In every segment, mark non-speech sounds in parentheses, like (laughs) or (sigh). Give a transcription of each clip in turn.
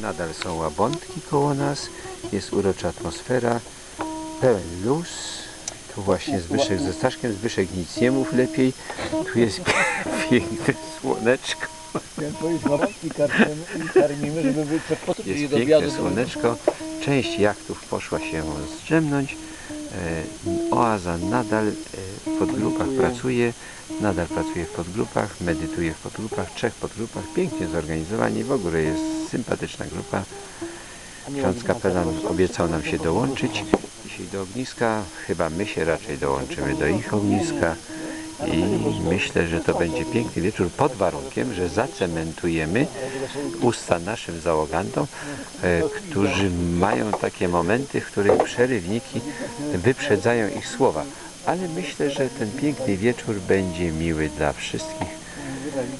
Nadal są łabądki koło nas, jest urocza atmosfera, pełen luz. Tu właśnie Zbyszek ze Staszkiem, Zbyszek nic nie mów lepiej. Tu jest (laughs) piękne słoneczko, Chciałem powiedzieć, łapki karmimy, żeby były jest piękne słoneczko. Część jachtów poszła się zdrzemnąć. E, Oaza nadal e, w podgrupach pracuje, nadal pracuje w podgrupach, medytuje w podgrupach, trzech podgrupach, pięknie zorganizowani, w ogóle jest sympatyczna grupa. Ksiądz kapelan obiecał nam się dołączyć dzisiaj do ogniska. Chyba my się raczej dołączymy do ich ogniska. I myślę, że to będzie piękny wieczór pod warunkiem, że zacementujemy usta naszym załogantom, e, którzy mają takie momenty, w których przerywniki wyprzedzają ich słowa. Ale myślę, że ten piękny wieczór będzie miły dla wszystkich.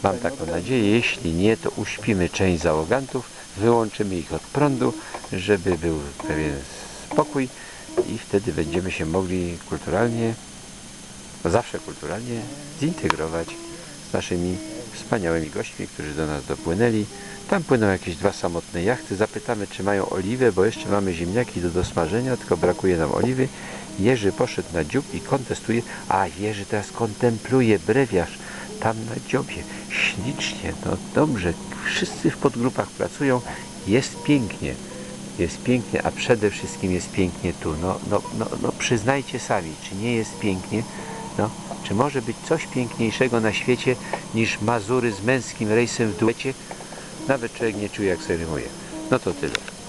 Mam taką nadzieję. Jeśli nie, to uśpimy część załogantów, wyłączymy ich od prądu, żeby był pewien spokój i wtedy będziemy się mogli kulturalnie, zawsze kulturalnie, zintegrować z naszymi wspaniałymi gośćmi, którzy do nas dopłynęli. Tam płyną jakieś dwa samotne jachty. Zapytamy, czy mają oliwę, bo jeszcze mamy ziemniaki do dosmażenia, tylko brakuje nam oliwy. Jerzy poszedł na dziób i kontestuje, a Jerzy teraz kontempluje brewiarz tam na dziobie. Ślicznie, no dobrze, wszyscy w podgrupach pracują, jest pięknie. Jest pięknie, a przede wszystkim jest pięknie tu. No, no, no, no przyznajcie sami, czy nie jest pięknie? No, czy może być coś piękniejszego na świecie niż Mazury z męskim rejsem w duecie? Nawet człowiek nie czuje jak sobie rymuje. No to tyle.